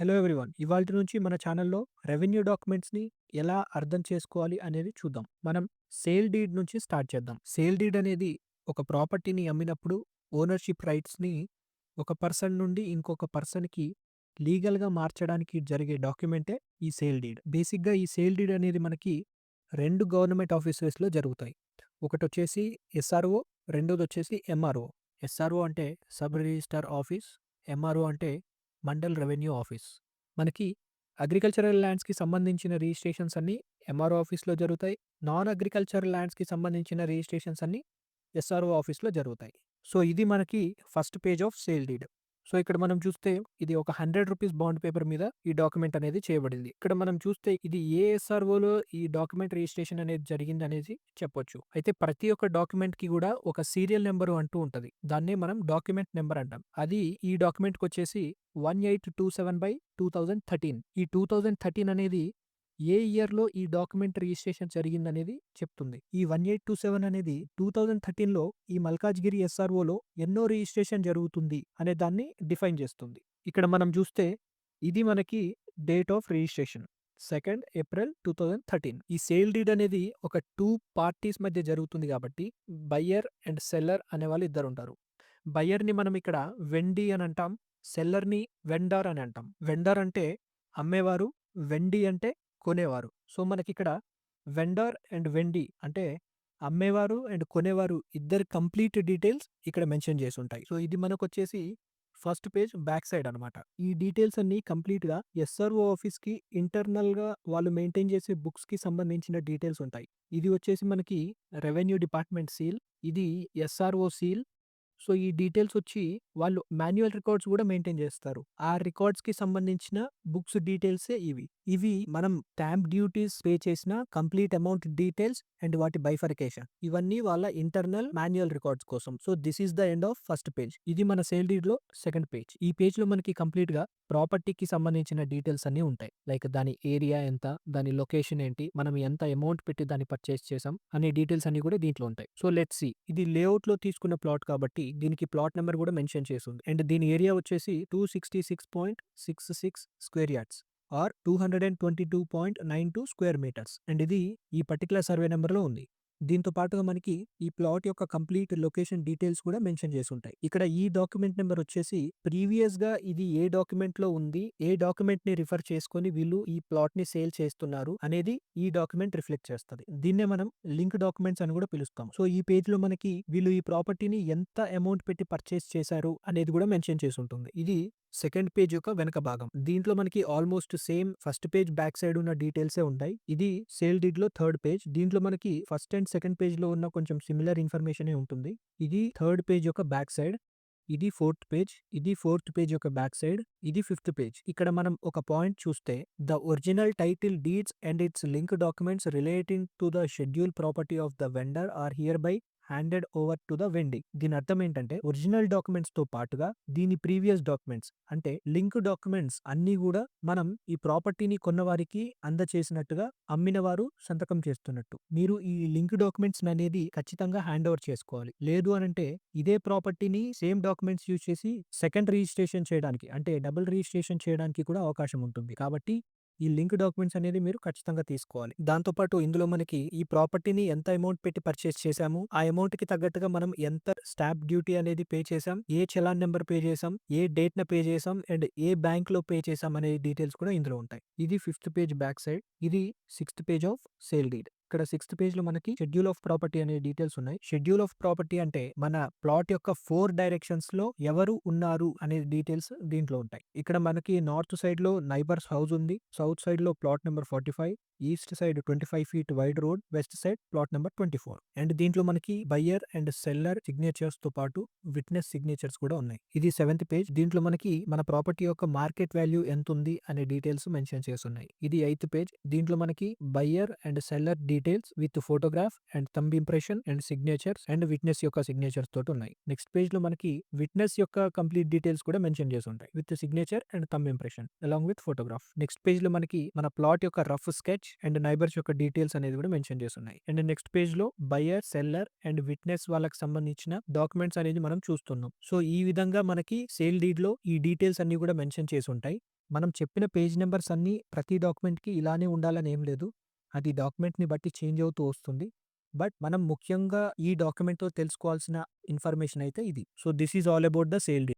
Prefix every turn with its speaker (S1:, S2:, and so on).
S1: Hello everyone. ఇవాళ నుంచి మన ఛానల్లో రెవెన్యూ డాక్యుమెంట్స్ని ఎలా అర్థం చేసుకోవాలి అనేది చూద్దాం. మనం సేల్ డీడ్ నుంచి స్టార్ట్ చేద్దాం. సేల్ డీడ్ అనేది ఒక ప్రాపర్టీని అమ్మినప్పుడు ఓనర్షిప్ రైట్స్ని ఒక పర్సన్ నుండి ఇంకొక పర్సన్కి లీగల్గా మార్చడానికి జరిగే డాక్యుమెంటే ఈ సేల్ డీడ్. బేసిక్గా ఈ సేల్ డీడ్ అనేది మనకి రెండు గవర్నమెంట్ ఆఫీసెస్లో జరుగుతాయి. ఒకటి వచ్చేసి ఎస్ఆర్ఓ రెండోది వచ్చేసి ఎంఆర్ఓ ఎస్ఆర్ఓ అంటే సబ్ రిజిస్టర్ ఆఫీస్ ఎంఆర్ఓ అంటే మండల్ రెవెన్యూ ఆఫీస్. మనకి అగ్రికల్చరల్ ల్యాండ్స్కి సంబంధించిన రిజిస్ట్రేషన్స్ అన్నీ ఎంఆర్ఓ ఆఫీస్లో జరుగుతాయి. నాన్ అగ్రికల్చరల్ ల్యాండ్స్కి సంబంధించిన రిజిస్ట్రేషన్స్ అన్నీ ఎస్ఆర్ఓ ఆఫీస్లో జరుగుతాయి. సో ఇది మనకి first page of sale deed. So ఇక్కడ మనం చూస్తే ఇది ఒక హండ్రెడ్ రూపీస్ బాండ్ పేపర్ మీద ఈ డాక్యుమెంట్ అనేది చేయబడింది. ఇక్కడ మనం చూస్తే ఇది ఏ ఎస్ఆర్ఓలో ఈ డాక్యుమెంట్ రిజిస్ట్రేషన్ అనేది జరిగింది అనేది చెప్పొచ్చు. అయితే ప్రతి ఒక్క డాక్యుమెంట్కి కూడా ఒక సీరియల్ నెంబర్ అంటూ ఉంటది. దాన్నే మనం డాక్యుమెంట్ నెంబర్ అంటాం. అది ఈ డాక్యుమెంట్కి వచ్చేసి one eight two seven by two thousand thirteen. ఈ టూ థౌజండ్ థర్టీన్ అనేది ఏ ఇయర్లో ఈ డాక్యుమెంట్ రిజిస్ట్రేషన్ జరిగిందనేది చెప్తుంది. ఈ వన్ ఎయిట్ టూ సెవెన్ అనేది టూ థౌజండ్ థర్టీన్లో ఈ మల్కాజ్గిరి ఎస్ఆర్ఓలో ఎన్నో రిజిస్ట్రేషన్ జరుగుతుంది అనే దాన్ని డిఫైన్ చేస్తుంది. ఇక్కడ మనం చూస్తే ఇది మనకి date of registration second April two thousand thirteen. ఈ సేల్ డీడ్ అనేది ఒక టూ పార్టీస్ మధ్య జరుగుతుంది కాబట్టి బయ్యర్ అండ్ సెల్లర్ అనే వాళ్ళు ఇద్దరు ఉంటారు బయ్యర్ని మనం ఇక్కడ వెండి అని అంటాం సెల్లర్ని వెండార్ అని అంటాం. వెండార్ అంటే అమ్మేవారు వెండి అంటే కొనేవారు. సో మనకి ఇక్కడ వెండర్ అండ్ వెండి అంటే అమ్మేవారు అండ్ కొనేవారు ఇద్దరు కంప్లీట్ డీటెయిల్స్ ఇక్కడ మెన్షన్ చేసి ఉంటాయి సో ఇది మనకు వచ్చేసి ఫస్ట్ పేజ్ బ్యాక్ సైడ్ అనమాట. ఈ డీటెయిల్స్ అన్ని కంప్లీట్గా ఎస్ఆర్ఓ ఆఫీస్కి ఇంటర్నల్గా వాళ్ళు మెయింటైన్ చేసే బుక్స్కి సంబంధించిన డీటెయిల్స్ ఉంటాయి. ఇది వచ్చేసి మనకి రెవెన్యూ డిపార్ట్మెంట్ సీల్ ఇది ఎస్ఆర్ఓ సీల్. సో ఈ డీటెయిల్స్ వచ్చి వాళ్ళు మాన్యువల్ రికార్డ్స్ కూడా మెయింటైన్ చేస్తారు. ఆ రికార్డ్స్కి సంబంధించిన బుక్స్ డీటెయిల్సే ఇవి. ఇవి మనం స్టాంప్ డ్యూటీస్ పే చేసిన కంప్లీట్ అమౌంట్ డీటెయిల్స్ అండ్ వాటి బైఫర్కేషన్. ఇవన్నీ వాళ్ళ ఇంటర్నల్ మాన్యువల్ రికార్డ్స్ కోసం. So this is the end of first page. ఇది మన సేల్ డీడ్లో సెకండ్ పేజ్. ఈ పేజ్లో మనకి కంప్లీట్గా ప్రాపర్టీకి సంబంధించిన డీటెయిల్స్ అన్ని ఉంటాయి. లైక్ దాని ఏరియా ఎంత దాని లొకేషన్ ఏంటి మనం ఎంత అమౌంట్ పెట్టి దాన్ని పర్చేస్ చేసాం అనే డీటెయిల్స్ అన్ని కూడా దీంట్లో ఉంటాయి. So let see. ఇది లేఅవుట్లో తీసుకున్న ప్లాట్ కాబట్టి దీనికి ప్లాట్ నెంబర్ కూడా మెన్షన్ చేస్తుంది అండ్ దీని ఏరియా వచ్చేసి two sixty six point six six square yards. Or two hundred and twenty two point nine two square metres. And ఇది ఈ పర్టికులర్ సర్వే నెంబర్లో ఉంది. దీంతో పాటుగా మనకి ఈ ప్లాట్ యొక్క కంప్లీట్ లొకేషన్ డీటెయిల్స్ కూడా మెన్షన్ చేసి ఉంటాయి ఇక్కడ ఈ డాక్యుమెంట్ నెంబర్ వచ్చేసి ప్రీవియస్గా ఇది ఏ డాక్యుమెంట్లో ఉంది ఏ డాక్యుమెంట్ని రిఫర్ చేసుకొని వీళ్ళు ఈ ప్లాట్ని సేల్ చేస్తున్నారు అనేది ఈ డాక్యుమెంట్ రిఫ్లెక్ట్ చేస్తుంది. దీన్నే మనం లింక్ డాక్యుమెంట్స్ అని కూడా పిలుస్తాం. సో ఈ పేజ్లో మనకి వీళ్ళు ఈ ప్రాపర్టీని ఎంత అమౌంట్ పెట్టి పర్చేస్ చేశారు అనేది కూడా మెన్షన్ చేసి ఉంటుంది ఇది సెకండ్ పేజ్ యొక్క వెనక భాగం. దీంట్లో మనకి almost same first page back side ఉన్న డీటెయిల్సే ఉంటాయి. ఇది సేల్ డీడ్లో థర్డ్ పేజ్. దీంట్లో మనకి ఫస్ట్ అండ్ సెకండ్ పేజ్లో ఉన్న కొంచెం సిమిలర్ ఇన్ఫర్మేషన్ ఉంటుంది. ఇది థర్డ్ పేజ్ యొక్క బ్యాక్ సైడ్. ఇది ఫోర్త్ పేజ్. ఇది ఫోర్త్ పేజ్ యొక్క బ్యాక్ సైడ్. ఇది ఫిఫ్త్ పేజ్. ఇక్కడ మనం ఒక పాయింట్ చూస్తే the original title deeds and its link documents relating to the schedule property of the vendor are hereby handed over to the vendee దీని అర్థం ఏంటంటే ఒరిజినల్ డాక్యుమెంట్స్తో పాటుగా దీని ప్రీవియస్ డాక్యుమెంట్స్ అంటే లింక్ డాక్యుమెంట్స్ అన్నీ కూడా మనం ఈ ప్రాపర్టీని కొన్నవారికి అందచేసినట్టుగా అమ్మిన వారు సంతకం చేస్తున్నట్టు. మీరు ఈ లింక్ డాక్యుమెంట్స్ అనేది ఖచ్చితంగా హ్యాండ్ ఓవర్ చేసుకోవాలి. లేదు అనంటే ఇదే ప్రాపర్టీని సేమ్ డాక్యుమెంట్స్ యూజ్ చేసి సెకండ్ రిజిస్ట్రేషన్ చేయడానికి అంటే డబుల్ రిజిస్ట్రేషన్ చేయడానికి కూడా అవకాశం ఉంటుంది. కాబట్టి ఈ లింక్ డాక్యుమెంట్స్ అనేది మీరు ఖచ్చితంగా తీసుకోవాలి. దాంతోపాటు ఇందులో మనకి ఈ ప్రాపర్టీని ఎంత అమౌంట్ పెట్టి పర్చేస్ చేశాము ఆ అమౌంట్కి తగ్గట్టుగా మనం ఎంత స్టాంప్ డ్యూటీ అనేది పే చేసాం ఏ చలాన్ నెంబర్ పే చేసాం ఏ డేట్ న పే చేసాం అండ్ ఏ బ్యాంక్లో పే చేసాం అనే డీటెయిల్స్ కూడా ఇందులో ఉంటాయి. ఇది ఫిఫ్త్ పేజ్ బ్యాక్ సైడ్ ఇది sixth page of sale deed. ఇక్కడ సిక్స్త్ పేజ్లో మనకి షెడ్యూల్ ఆఫ్ ప్రాపర్టీ అనే డీటెయిల్స్ ఉన్నాయి. షెడ్యూల్ ఆఫ్ ప్రాపర్టీ అంటే మన ప్లాట్ యొక్క ఫోర్ డైరెక్షన్స్లో ఎవరు ఉన్నారు అనే డీటెయిల్స్ దీంట్లో ఉంటాయి. ఇక్కడ మనకి నార్త్ సైడ్లో నైబర్స్ హౌస్ ఉంది. సౌత్ సైడ్లో plot number forty five east side twenty five feet wide road west side plot number twenty four. And దీంట్లో మనకి బయ్యర్ అండ్ సెల్లర్ సిగ్నేచర్స్తో పాటు విట్నెస్ సిగ్నేచర్స్ కూడా ఉన్నాయి. ఇది సెవెంత్ పేజ్. దీంట్లో మనకి మన ప్రాపర్టీ యొక్క మార్కెట్ వాల్యూ ఎంత ఉంది అనే డీటెయిల్స్ మెన్షన్ చేసి ఉన్నాయి ఇది ఎయిత్ పేజ్. దీంట్లో మనకి buyer and seller D details with photograph and thumb impression and signatures and witness యొక్క సిగ్నేచర్స్ తోటి ఉన్నాయి. నెక్స్ట్ పేజ్లో మనకి విట్నెస్ యొక్క కంప్లీట్ డీటెయిల్స్ కూడా మెన్షన్ చేసి ఉంటాయి. With signature and thumb impression along with photograph. Next పేజ్లో మనకి మన ప్లాట్ యొక్క రఫ్ స్కెచ్ అండ్ నైబర్స్ యొక్క డీటెయిల్స్ అనేది కూడా మెన్షన్ చేసి ఉన్నాయి. అండ్ నెక్స్ట్ పేజ్లో బయర్ సెల్లర్ అండ్ విట్నెస్ వాళ్ళకి సంబంధించిన డాక్యుమెంట్స్ అనేది మనం చూస్తున్నాం. సో ఈ విధంగా మనకి సేల్ డీడ్లో ఈ డీటెయిల్స్ అన్ని కూడా మెన్షన్ చేసి ఉంటాయి. మనం చెప్పిన పేజ్ నెంబర్స్ అన్నీ ప్రతి డాక్యుమెంట్‌కి ఇలానే ఉండాలని ఏం లేదు. అది డాక్యుమెంట్‌ని బట్టి చేంజ్ అవుతూ వస్తుంది. బట్ మనం ముఖ్యంగా ఈ డాక్యుమెంట్‌తో తెలుసుకోవాల్సిన ఇన్ఫర్మేషన్ అయితే ఇది. So, this is all about the sale deed.